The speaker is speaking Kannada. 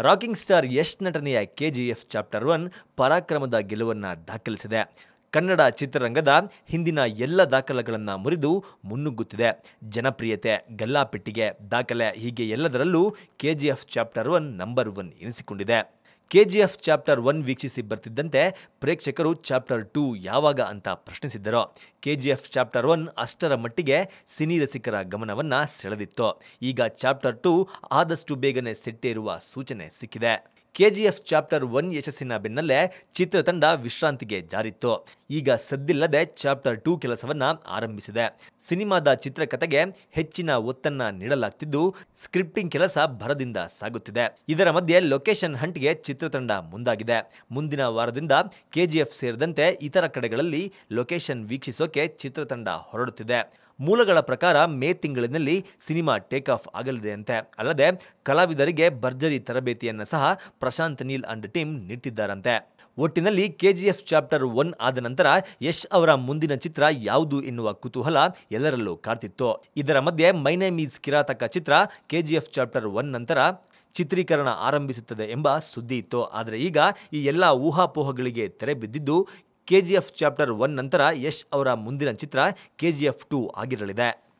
ರಾಕಿಂಗ್ ಸ್ಟಾರ್ ಯಶ್ ನಟನೆಯ ಕೆಜಿಎಫ್ ಚಾಪ್ಟರ್ ಒನ್ ಪರಾಕ್ರಮದ ಗೆಲುವನ್ನು ದಾಖಲಿಸಿದೆ. ಕನ್ನಡ ಚಿತ್ರರಂಗದ ಹಿಂದಿನ ಎಲ್ಲ ದಾಖಲೆಗಳನ್ನು ಮುರಿದು ಮುನ್ನುಗ್ಗುತ್ತಿದೆ. ಜನಪ್ರಿಯತೆ, ಗಲ್ಲಾಪೆಟ್ಟಿಗೆ, ದಾಖಲೆ ಹೀಗೆ ಎಲ್ಲದರಲ್ಲೂ KGF chapter one number one ಎನಿಸಿಕೊಂಡಿದೆ. KGF chapter one ವೀಕ್ಷಿಸಿ ಬರ್ತಿದ್ದಂತೆ ಪ್ರೇಕ್ಷಕರು ಚಾಪ್ಟರ್ ಟೂ ಯಾವಾಗ ಅಂತ ಪ್ರಶ್ನಿಸಿದ್ದರು. ಕೆಜಿಎಫ್ ಚಾಪ್ಟರ್ ಒನ್ ಅಷ್ಟರ ಮಟ್ಟಿಗೆ ಸಿನಿ ರಸಿಕರ ಗಮನವನ್ನು ಸೆಳೆದಿತ್ತು. ಈಗ ಚಾಪ್ಟರ್ ಟೂ ಆದಷ್ಟು ಬೇಗನೆ ಸೆಟ್ಟೇರುವ ಸೂಚನೆ ಸಿಕ್ಕಿದೆ. ಕೆಜಿಎಫ್ ಚಾಪ್ಟರ್ ಒನ್ ಯಶಸ್ಸಿನ ಬೆನ್ನಲ್ಲೇ ಚಿತ್ರತಂಡ ವಿಶ್ರಾಂತಿಗೆ ಜಾರಿತ್ತು. ಈಗ ಸದ್ದಿಲ್ಲದೆ ಚಾಪ್ಟರ್ ಟೂ ಕೆಲಸವನ್ನ ಆರಂಭಿಸಿದೆ. ಸಿನಿಮಾದ ಚಿತ್ರಕಥೆಗೆ ಹೆಚ್ಚಿನ ಒತ್ತನ್ನ ನೀಡಲಾಗ್ತಿದ್ದು, ಸ್ಕ್ರಿಪ್ಟಿಂಗ್ ಕೆಲಸ ಭರದಿಂದ ಸಾಗುತ್ತಿದೆ. ಇದರ ಮಧ್ಯೆ ಲೊಕೇಶನ್ ಹಂಟ್ಗೆ ಚಿತ್ರತಂಡ ಮುಂದಾಗಿದೆ. ಮುಂದಿನ ವಾರದಿಂದ ಕೆಜಿಎಫ್ ಸೇರಿದಂತೆ ಇತರ ಕಡೆಗಳಲ್ಲಿ ಲೊಕೇಶನ್ ವೀಕ್ಷಿಸೋಕೆ ಚಿತ್ರತಂಡ ಹೊರಡುತ್ತಿದೆ. ಮೂಲಗಳ ಪ್ರಕಾರ ಮೇ ತಿಂಗಳಿನಲ್ಲಿ ಸಿನಿಮಾ ಟೇಕ್ ಆಫ್ ಆಗಲಿದೆ ಅಂತೆ. ಅಲ್ಲದೆ ಕಲಾವಿದರಿಗೆ ಭರ್ಜರಿ ತರಬೇತಿಯನ್ನು ಸಹ ಪ್ರಶಾಂತ್ ನೀಲ್ ಅಂಡ್ ಟೀಮ್ ನೀಡ್ತಿದ್ದಾರಂತೆ. ಒಟ್ಟಿನಲ್ಲಿ ಕೆಜಿಎಫ್ ಚಾಪ್ಟರ್ ಒನ್ ಆದ ನಂತರ ಯಶ್ ಅವರ ಮುಂದಿನ ಚಿತ್ರ ಯಾವುದು ಎನ್ನುವ ಕುತೂಹಲ ಎಲ್ಲರಲ್ಲೂ ಕಾಡ್ತಿತ್ತು. ಇದರ ಮಧ್ಯೆ ಮೈ ನೇಮ್ ಈಸ್ ಕಿರಾತಕ ಚಿತ್ರ ಕೆಜಿಎಫ್ ಚಾಪ್ಟರ್ ಒನ್ ನಂತರ ಚಿತ್ರೀಕರಣ ಆರಂಭಿಸುತ್ತದೆ ಎಂಬ ಸುದ್ದಿ ಇತ್ತು. ಆದರೆ ಈಗ ಈ ಎಲ್ಲ ಊಹಾಪೋಹಗಳಿಗೆ ತೆರೆ ಬಿದ್ದಿದ್ದು ಕೆಜಿಎಫ್ ಚಾಪ್ಟರ್ ಒನ್ ನಂತರ ಯಶ್ ಅವರ ಮುಂದಿನ ಚಿತ್ರ ಕೆ ಜಿ ಎಫ್ ಟೂ ಆಗಿರಲಿದೆ.